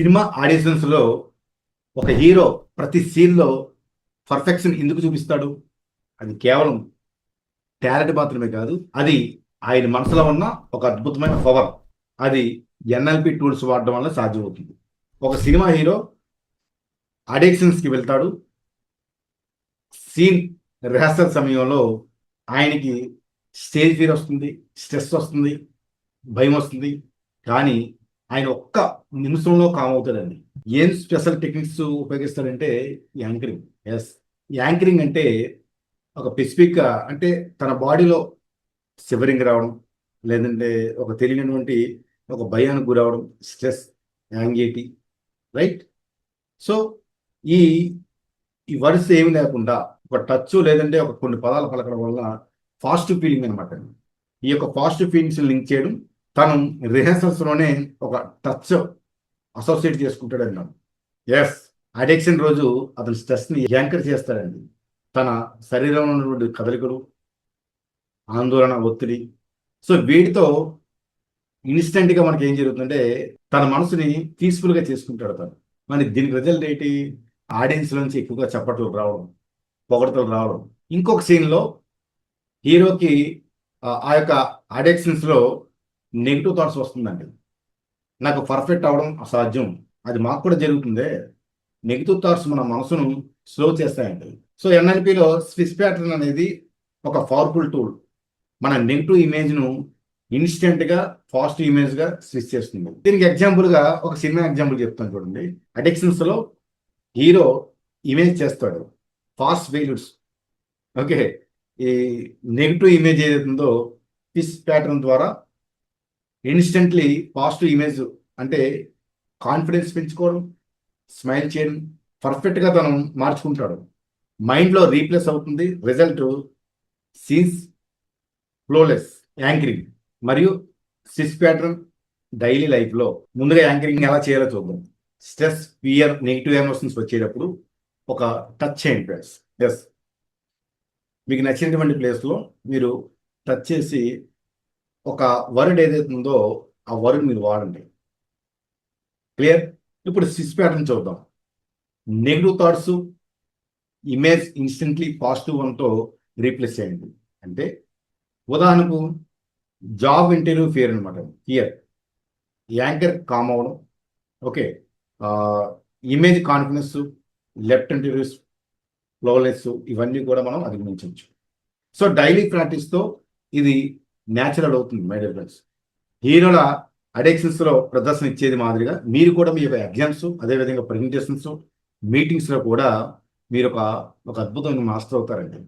Cinema ఆడిషన్స్లో ఒక hero ప్రతి సీన్లో పర్ఫెక్షన్ ఎందుకు చూపిస్తాడు? అది కేవలం టాలెంట్ మాత్రమే కాదు అది ఆయన మనసులో ఉన్న ఒక అద్భుతమైన పవర్. అది ఎన్ఎల్పి టూల్స్ వాడడం వల్ల సాధ్యమవుతుంది. ఒక సినిమా హీరో ఆడిషన్స్కి వెళ్తాడు. సీన్ రిహార్సల్ సమయంలో ఆయనకి స్టేజ్ ఫీర్ వస్తుంది స్ట్రెస్ వస్తుంది భయం వస్తుంది. కానీ ఆయన ఒక్క నిమిషంలో కామ్ అవుతాడండి. ఏం స్పెషల్ టెక్నిక్స్ ఉపయోగిస్తాడంటే యాంకరింగ్. ఎస్ యాంకరింగ్ అంటే ఒక స్పెసిఫిక్ అంటే తన బాడీలో సివరింగ్ రావడం లేదంటే ఒక తెలియనటువంటి ఒక భయానికి గురవడం స్ట్రెస్ యాంగ్జైటీ రైట్ సో ఈ ఈ వర్డ్స్ ఏమి లేకుండా ఒక టచ్ లేదంటే ఒక కొన్ని పదాలు పలకడం వల్ల ఫాస్ట్ ఫీలింగ్ అనమాట ఈ యొక్క ఫాస్ట్ ఫీలింగ్స్ లింక్ చేయడం తను రిహర్సల్స్లోనే ఒక టచ్ అసోసియేట్ చేసుకుంటాడు అన్నాడు ఎస్ అడిక్షన్ రోజు అతని స్ట్రెస్ని యాంకర్ చేస్తాడండి. తన శరీరంలో ఉన్నటువంటి కదలికలు ఆందోళన ఒత్తిడి. సో వీటితో ఇన్స్టెంట్గా మనకి ఏం జరుగుతుందంటే తన మనసుని పీస్ఫుల్గా చేసుకుంటాడు తను. మరి దీనికి రిజల్ట్ ఏంటి? ఆడియన్స్ నుంచి ఎక్కువగా చప్పట్లు రావడం పొగడతలు రావడం. ఇంకొక సీన్లో హీరోకి ఆ యొక్క అడిక్షన్స్లో నెగిటివ్ థాట్స్ వస్తుందండి. నాకు పర్ఫెక్ట్ అవడం అసాధ్యం. అది మాకు కూడా జరుగుతుంది. నెగిటివ్ థాట్స్ మన మనసును స్లో చేస్తాయండి. సో ఎన్ఎల్పిలో స్విచ్ ప్యాటర్న్ అనేది ఒక పవర్ఫుల్ టూల్ మన నెగిటివ్ ఇమేజ్ను ఇన్స్టెంట్గా పాజిటివ్ ఇమేజ్గా స్విచ్ చేస్తుంది. దీనికి ఎగ్జాంపుల్గా ఒక సినిమా ఎగ్జాంపుల్ చెప్తాను చూడండి. అడిక్షన్స్లో హీరో ఇమేజ్ చేస్తాడు. ఫాస్ట్ ఫెయిల్యూర్స్ ఓకే ఈ నెగిటివ్ ఇమేజ్ ఏదైతుందో స్విస్ ప్యాటర్న్ ద్వారా ఇన్స్టెంట్లీ పాజిటివ్ ఇమేజ్ అంటే కాన్ఫిడెన్స్ పెంచుకోవడం స్మైల్ చేయడం పర్ఫెక్ట్గా తను మార్చుకుంటాడు. మైండ్లో రీప్లేస్ అవుతుంది రిజల్ట్ సీన్స్ ఫ్లోలెస్ యాంకరింగ్ మరియు సిస్ ప్యాటర్న్ డైలీ లైఫ్లో ముందుగా యాంకరింగ్ ఎలా చేయాలో చూద్దాం. స్ట్రెస్ ఫియర్ నెగిటివ్ ఎమోషన్స్ వచ్చేటప్పుడు ఒక టచ్ చేయండి ప్లేస్ ఎస్ మీకు నచ్చినటువంటి ప్లేస్లో మీరు టచ్ చేసి ఒక వర్డ్ ఏదైతే ఉందో ఆ వర్డ్ మీరు వాడండి. క్లియర్? ఇప్పుడు సిస్ ప్యాటర్న్ చూద్దాం. Negative thoughts image instantly positive వన్తో replace చేయండి. అంటే ఉదాహరణకు జాబ్ ఇంటర్వ్యూ ఫియర్ అనమాట ఫియర్ యాంకర్ కామ్ అవ్వడం. Okay image confidence left interviews flawless ఇవన్నీ కూడా మనం అధిగమించవచ్చు. సో డైలీ ప్రాక్టీస్తో ఇది న్యాచురల్ అవుతుంది మై డియర్ ఫ్రెండ్స్ హీరోల అడిక్షన్స్లో ప్రదర్శన ఇచ్చేది మాదిరిగా మీరు కూడా మీ యొక్క ఎగ్జామ్స్ అదేవిధంగా ప్రజెంటేషన్స్ మీటింగ్స్లో కూడా మీరు ఒక ఒక అద్భుతమైన మాస్టర్ అవుతారండి.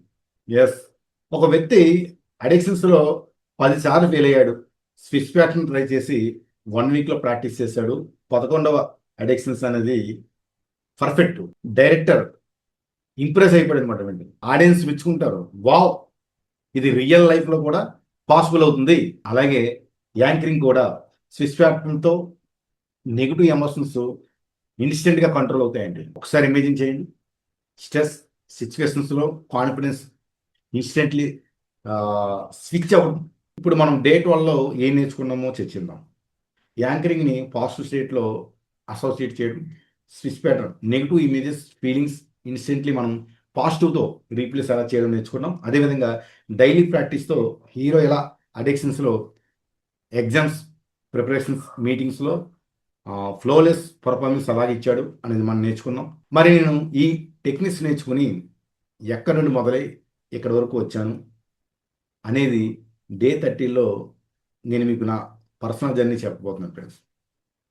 ఎస్ ఒక వ్యక్తి అడిక్షన్స్లో పదిసార్లు పది సార్లు ఫెయిల్ అయ్యాడు. స్విచ్ ప్యాటర్న్ ట్రై చేసి వన్ వీక్లో ప్రాక్టీస్ చేశాడు. పదకొండవ అడిక్షన్స్ అనేది పర్ఫెక్ట్ డైరెక్టర్ ఇంప్రెస్ అయిపోయాడు అనమాట ఆడియన్స్ మెచ్చుకుంటారు. వావ్ ఇది రియల్ లైఫ్లో కూడా పాసిబుల్ అవుతుంది. అలాగే యాంకరింగ్ కూడా స్విచ్ ప్యాటర్న్తో నెగిటివ్ ఎమోషన్స్ ఇన్స్టెంట్గా కంట్రోల్ అవుతాయండి. ఒకసారి ఇమేజిన్ చేయండి. స్ట్రెస్ సిచ్యువేషన్స్లో కాన్ఫిడెన్స్ ఇన్స్టెంట్లీ స్విచ్ అవ్వడం ఇప్పుడు మనం డేట్ వల్ల ఏం నేర్చుకున్నామో చర్చిద్దాం. యాంకరింగ్ని పాజిటివ్ స్టేట్లో అసోసియేట్ చేయడం. Switch pattern negative images feelings instantly మనం పాజిటివ్తో రీప్లేస్ ఎలా చేయడం నేర్చుకున్నాం. అదేవిధంగా డైలీ ప్రాక్టీస్తో హీరో ఎలా అడిక్షన్స్లో ఎగ్జామ్స్ ప్రిపరేషన్స్ మీటింగ్స్లో ఫ్లోలెస్ పర్ఫార్మెన్స్ అలాగే ఇచ్చాడు అనేది మనం నేర్చుకున్నాం. మరి నేను ఈ టెక్నిక్స్ నేర్చుకుని ఎక్కడి నుండి మొదలై ఇక్కడి వరకు వచ్చాను అనేది డే థర్టీలో నేను మీకు నా పర్సనల్ జర్నీ చెప్పబోతున్నాను ఫ్రెండ్స్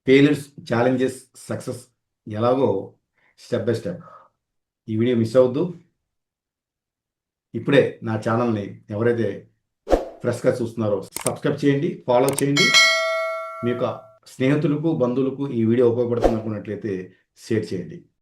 ఫెయిల్యూర్స్ ఛాలెంజెస్ సక్సెస్ ఎలాగో స్టెప్ బై స్టెప్ ఈ వీడియో మిస్ అవద్దు ఇప్పుడే నా ఛానల్ని ఎవరైతే ఫ్రెష్గా చూస్తున్నారో సబ్స్క్రైబ్ చేయండి ఫాలో చేయండి. మీ యొక్క స్నేహితులకు బంధువులకు ఈ వీడియో ఉపయోగపడుతుంది అనుకున్నట్లయితే షేర్ చేయండి.